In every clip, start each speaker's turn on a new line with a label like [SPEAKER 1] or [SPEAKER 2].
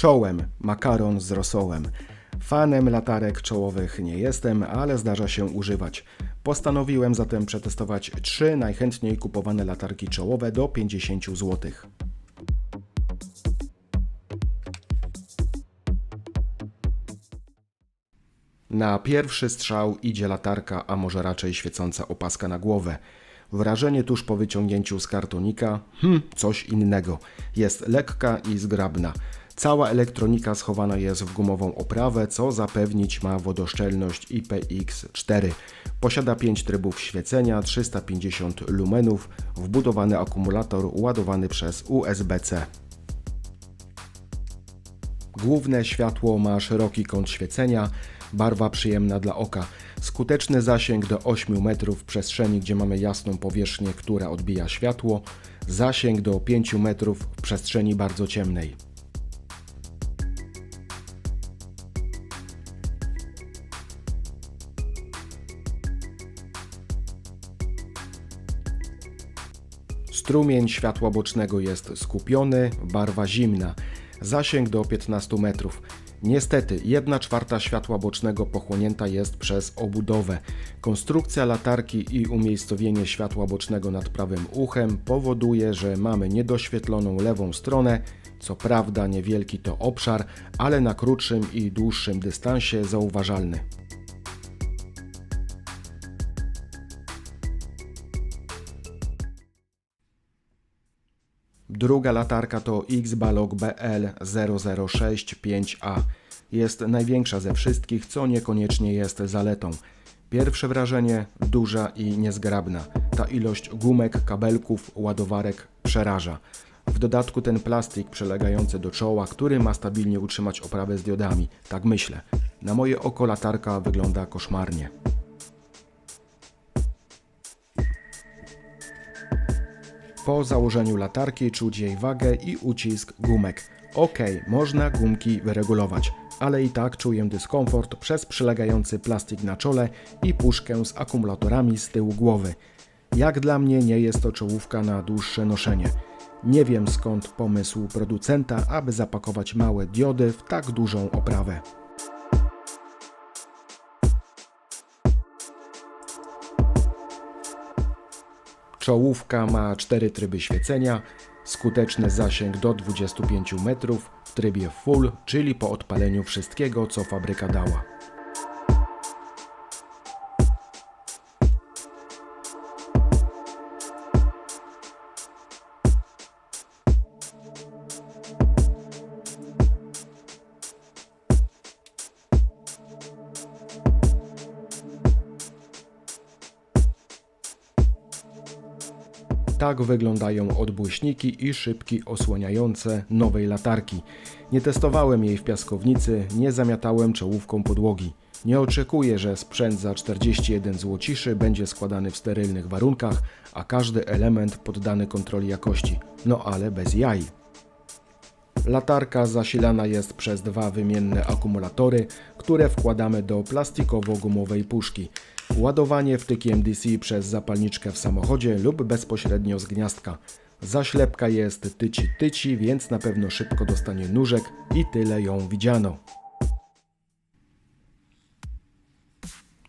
[SPEAKER 1] Czołem makaron z rosołem. Fanem latarek czołowych nie jestem, ale zdarza się używać. Postanowiłem zatem przetestować trzy najchętniej kupowane latarki czołowe do 50 zł. Na pierwszy strzał idzie latarka, a może raczej świecąca opaska na głowę. Wrażenie tuż po wyciągnięciu z kartonika, hmm, coś innego. Jest lekka i zgrabna. Cała elektronika schowana jest w gumową oprawę, co zapewnić ma wodoszczelność IPX4. Posiada 5 trybów świecenia, 350 lumenów, wbudowany akumulator ładowany przez USB-C. Główne światło ma szeroki kąt świecenia, barwa przyjemna dla oka, skuteczny zasięg do 8 metrów w przestrzeni, gdzie mamy jasną powierzchnię, która odbija światło, zasięg do 5 metrów w przestrzeni bardzo ciemnej. Strumień światła bocznego jest skupiony, barwa zimna, zasięg do 15 metrów. Niestety, 1 czwarta światła bocznego pochłonięta jest przez obudowę. Konstrukcja latarki i umiejscowienie światła bocznego nad prawym uchem powoduje, że mamy niedoświetloną lewą stronę. Co prawda niewielki to obszar, ale na krótszym i dłuższym dystansie zauważalny. Druga latarka to X-Balog BL0065A. Jest największa ze wszystkich, co niekoniecznie jest zaletą. Pierwsze wrażenie duża i niezgrabna. Ta ilość gumek, kabelków, ładowarek przeraża. W dodatku ten plastik przylegający do czoła, który ma stabilnie utrzymać oprawę z diodami. Tak myślę. Na moje oko latarka wygląda koszmarnie. Po założeniu latarki czuć jej wagę i ucisk gumek. Ok, można gumki wyregulować, ale i tak czuję dyskomfort przez przylegający plastik na czole i puszkę z akumulatorami z tyłu głowy. Jak dla mnie nie jest to czołówka na dłuższe noszenie. Nie wiem skąd pomysł producenta, aby zapakować małe diody w tak dużą oprawę. Czołówka ma 4 tryby świecenia, skuteczny zasięg do 25 metrów w trybie full, czyli po odpaleniu wszystkiego, co fabryka dała. Tak wyglądają odbłyśniki i szybki osłaniające nowej latarki. Nie testowałem jej w piaskownicy, nie zamiatałem czołówką podłogi. Nie oczekuję, że sprzęt za 41 złociszy będzie składany w sterylnych warunkach, a każdy element poddany kontroli jakości. No ale bez jaj. Latarka zasilana jest przez dwa wymienne akumulatory, które wkładamy do plastikowo-gumowej puszki. Ładowanie wtykiem DC przez zapalniczkę w samochodzie lub bezpośrednio z gniazdka. Zaślepka jest tyci-tyci, więc na pewno szybko dostanie nóżek i tyle ją widziano.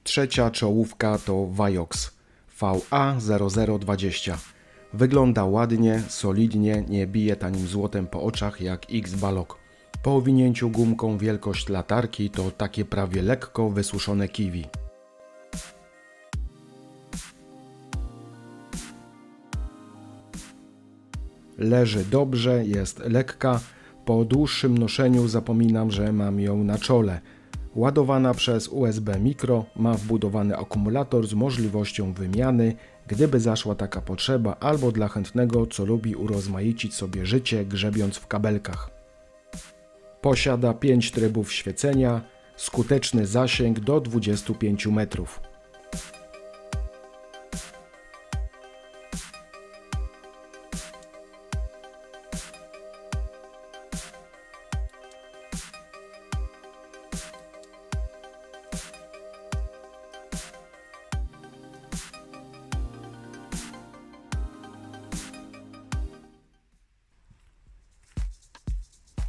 [SPEAKER 1] Trzecia czołówka to Viox VA0020. Wygląda ładnie, solidnie, nie bije tanim złotem po oczach jak X-Balog. Po owinięciu gumką wielkość latarki to takie prawie lekko wysuszone kiwi. Leży dobrze, jest lekka. Po dłuższym noszeniu zapominam, że mam ją na czole. Ładowana przez USB mikro, ma wbudowany akumulator z możliwością wymiany, gdyby zaszła taka potrzeba, albo dla chętnego, co lubi urozmaicić sobie życie, grzebiąc w kabelkach. Posiada 5 trybów świecenia, skuteczny zasięg do 25 metrów.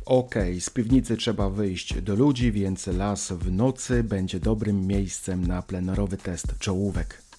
[SPEAKER 1] Okej, z piwnicy trzeba wyjść do ludzi, więc las w nocy będzie dobrym miejscem na plenerowy test czołówek.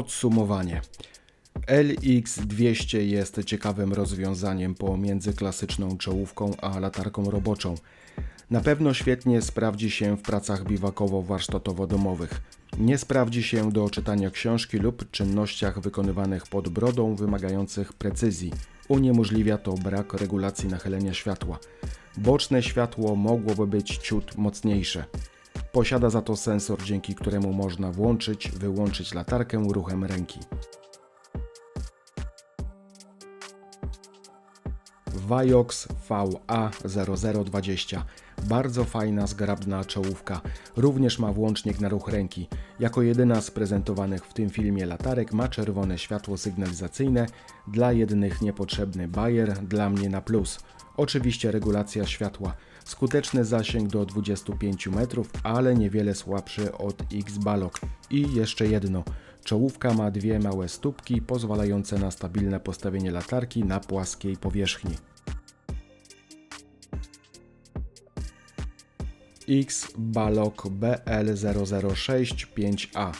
[SPEAKER 1] Podsumowanie. LX200 jest ciekawym rozwiązaniem pomiędzy klasyczną czołówką a latarką roboczą. Na pewno świetnie sprawdzi się w pracach biwakowo-warsztatowo-domowych. Nie sprawdzi się do czytania książki lub czynnościach wykonywanych pod brodą wymagających precyzji. Uniemożliwia to brak regulacji nachylenia światła. Boczne światło mogłoby być ciut mocniejsze. Posiada za to sensor, dzięki któremu można włączyć, wyłączyć latarkę ruchem ręki. Vajox VA0020. Bardzo fajna, zgrabna czołówka. Również ma włącznik na ruch ręki. Jako jedyna z prezentowanych w tym filmie latarek ma czerwone światło sygnalizacyjne. Dla jednych niepotrzebny bajer, dla mnie na plus. Oczywiście regulacja światła. Skuteczny zasięg do 25 metrów, ale niewiele słabszy od X-Balog. I jeszcze jedno. Czołówka ma dwie małe stópki pozwalające na stabilne postawienie latarki na płaskiej powierzchni. X Balog BL006 5A.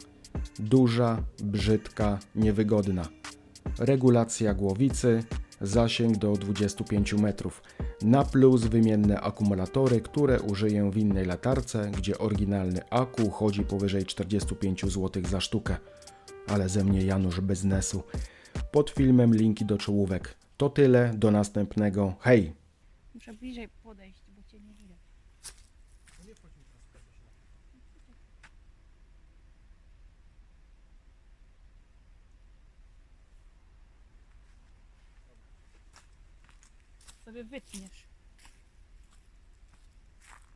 [SPEAKER 1] Duża, brzydka, niewygodna. Regulacja głowicy, zasięg do 25 metrów. Na plus wymienne akumulatory, które użyję w innej latarce, gdzie oryginalny aku chodzi powyżej 45 zł za sztukę. Ale ze mnie Janusz biznesu. Pod filmem linki do czołówek. To tyle, do następnego. Hej!
[SPEAKER 2] Muszę bliżej podejść, bo cię nie widać. Sobie wytniesz.